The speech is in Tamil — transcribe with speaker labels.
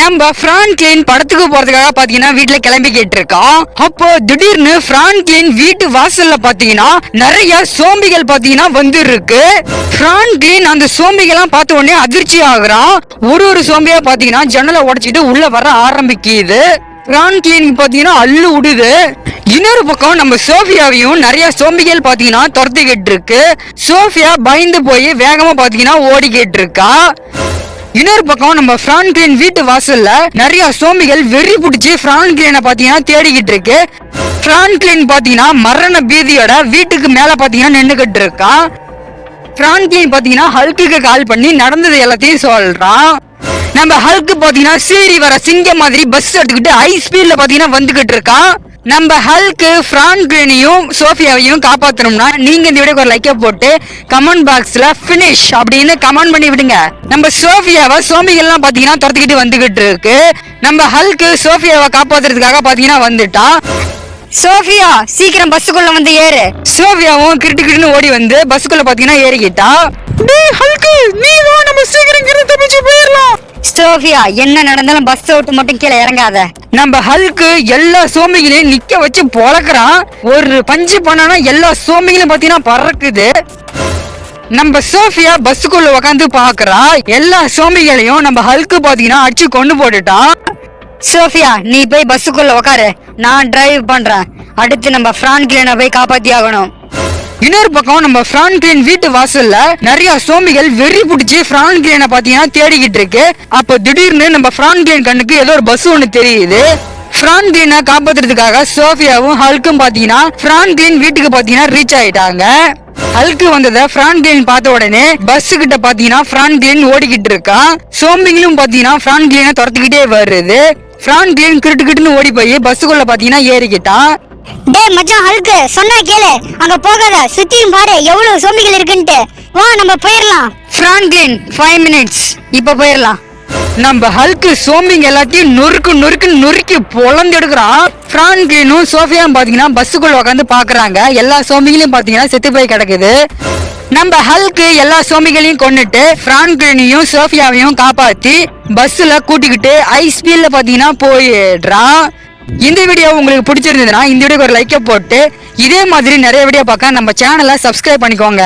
Speaker 1: நம்ம பிரான்க்ளின் படத்துக்கு போறதுக்காக பாத்தீங்கன்னா வீட்டுல கிளம்பிக்கிட்டு இருக்கோம் அப்போ திடீர்னு பிரான்க்ளின் வீட்டு வாசல்ல பாத்தீங்கன்னா நிறைய சோம்பிகள் பாத்தீங்கன்னா வந்து இருக்கு பிரான்க்ளின் அந்த சோம்பிகள்லாம் பார்த்த உடனே அதிர்ச்சி ஆகுறான். ஒரு ஒரு சோம்பியா பாத்தீங்கன்னா ஜன்னலை உடைச்சிட்டு உள்ள வர ஆரம்பிக்குது. பிரான்க்ளின் பாத்தீங்கன்னா அள்ளு விடுது இன்னொரு பக்கம் நம்ம சோஃபியாவையும் நிறைய சோம்பிகள் பாத்தீங்கன்னா துரத்திக்கிட்டு இருக்கு. சோஃபியா பயந்து போய் வேகமா பாத்தீங்கன்னா ஓடிக்கிட்டு இருக்கா. இன்னொரு பக்கம் நம்ம பிரான்க்ளின் வீட்டு வாசல்ல நிறைய சோம்பிகள் வெறி பிடிச்சி பிரான்க்ளினை பாத்தீங்கன்னா தேடிக்கிட்டு இருக்கு. பிரான்க்ளின் பாத்தீங்கன்னா மரண பீதியோட வீட்டுக்கு மேல பாத்தீங்கன்னா நின்னுகிட்டு இருக்கான் பிரான்க்ளின் பாத்தீங்கன்னா ஹல்குக்கு கால் பண்ணி நடந்தது எல்லாத்தையும் சொல்றான். நம்ம ஹல்க்கு பாத்தீங்கன்னா சீரி வர சிங்கம் மாதிரி பஸ் எடுத்துக்கிட்டு ஹை ஸ்பீட்ல பாத்தீங்கன்னா வந்துகிட்டு இருக்கான். நம்ம ஹல்க்கு பிரான்க்ளினையும் சோஃபியாவையும் காப்பாத்தணும்னா நீங்க இந்த வீடியோக்கு ஒரு லைக்க போட்டு கமெண்ட் பாக்ஸ்ல ஃபினிஷ் அப்படின்னு கமெண்ட் பண்ணி விடுங்க. நம்ம சோஃபியாவை சோம்பிகள்லாம் பாத்தீங்கன்னா துரத்திக்கிட்டு வந்துகிட்டு இருக்கு. நம்ம ஹல்க்கு சோஃபியாவை காப்பாத்துறதுக்காக பாத்தீங்கன்னா வந்துட்டான்
Speaker 2: சோஃபியா சீக்கிரம் பஸ்ஸுக்குள்ள வந்து ஏறு.
Speaker 1: சோஃபியாவும் கிரிட்டு கிட்டுன்னு ஓடி வந்து பஸ்ஸுக்குள்ள பாத்தீங்கன்னா ஏறிக்கிட்டா. டேய் ஹல்கு நீ வா நம்ம சீக்கிரம் கிட்ட தப்பிச்சு போயிடலாம்
Speaker 2: சோஃபியா என்ன நடந்தாலும் பஸ் விட்டு மட்டும் கீழே இறங்காத.
Speaker 1: நம்ம ஹல்கு எல்லா சோம்பிகளையும் நிக்க வச்சு பொழக்கிறான். ஒரு பஞ்சு பண்ணனா எல்லா சோம்பிகளையும் பாத்தீங்கன்னா பறக்குது. நம்ம சோஃபியா பஸ்ஸுக்குள்ள உட்காந்து பாக்குறா எல்லா சோம்பிகளையும் நம்ம ஹல்கு பாத்தீங்கன்னா அடிச்சு கொண்டு போட்டுட்டான்.
Speaker 2: சோஃபியா நீ போய் பஸ்ஸுக்குள்ள உட்காரு நான் டிரைவ் பண்றேன். அடுத்து நம்ம பிரான்க்லினை போய் காப்பாத்தி ஆகணும்
Speaker 1: இன்னொரு பக்கம் நம்ம பிரான்க்ளின் வீட்டு வாசல்ல நிறைய சோம்பிகள் வெறி பிடிச்சி பிரான்க்ளினை பாத்தீங்கன்னா தேடிக்கிட்டு இருக்கு. அப்ப திடீர்னு நம்ம பிரான்க்ளின் கண்ணுக்கு ஏதோ ஒரு பஸ் ஒண்ணு தெரியுது. பிரான்க்ளினை காப்பாத்துறதுக்காக சோஃபியாவும் ஹல்க்கும் பாத்தீங்கன்னா பிரான்க்ளின் வீட்டுக்கு பாத்தீங்கன்னா ரீச் ஆயிட்டாங்க. ஹல்க்கு வந்ததை பிரான்க்ளின் பார்த்த உடனே பஸ் கிட்ட பாத்தீங்கன்னா பிரான்க்ளின் ஓடிக்கிட்டு இருக்கான் சோம்பிங்களும் பாத்தீங்கன்னா பிரான்க்ளினை துரத்துக்கிட்டே வருது. பிரான்க்ளின் கிட்டு கிட்டுன்னு ஓடி போய் பஸ்ஸுக்குள்ள பாத்தீங்கன்னா ஏறிக்கிட்டான்.
Speaker 2: டேய் மச்சான் ஹல்கு சொன்னா கேளு. அங்க போகாத. சுத்தியும் பாரு எவ்வளவு சோம்பிகள் இருக்குன்ட்டு. வா நம்ம போயிடலாம்
Speaker 1: பிராங்க்லின் ஃபைவ் மினிட்ஸ் இப்ப போயிடலாம் நம்ம ஹல்க்கு சோம்பிங் எல்லாத்தையும் நொறுக்கு நொறுக்கு நொறுக்கி பொழந்து எடுக்கிறான் பிராங்க்லினும் சோஃபியாவும் பாத்தீங்கன்னா பஸ்ஸுக்குள்ள உட்காந்து பாக்குறாங்க. எல்லா சோம்பிகளையும் பாத்தீங்கன்னா செத்து போய் கிடக்குது. நம்ம ஹல்க்கு எல்லா சோம்பிகளையும் கொண்டுட்டு பிரான்க்ளினையும் சோஃபியாவையும் காப்பாத்தி பஸ்ல கூட்டிக்கிட்டு ஹை ஸ்பீட்ல பாத்தீங்கன்னா போயிடுறான் இந்த வீடியோ உங்களுக்கு பிடிச்சிருந்ததுன்னா இந்த வீடியோக்கு ஒரு லைக்கை போட்டு இதே மாதிரி நிறைய வீடியோ பார்க்க நம்ம சேனலை சப்ஸ்கிரைப் பண்ணிக்கோங்க.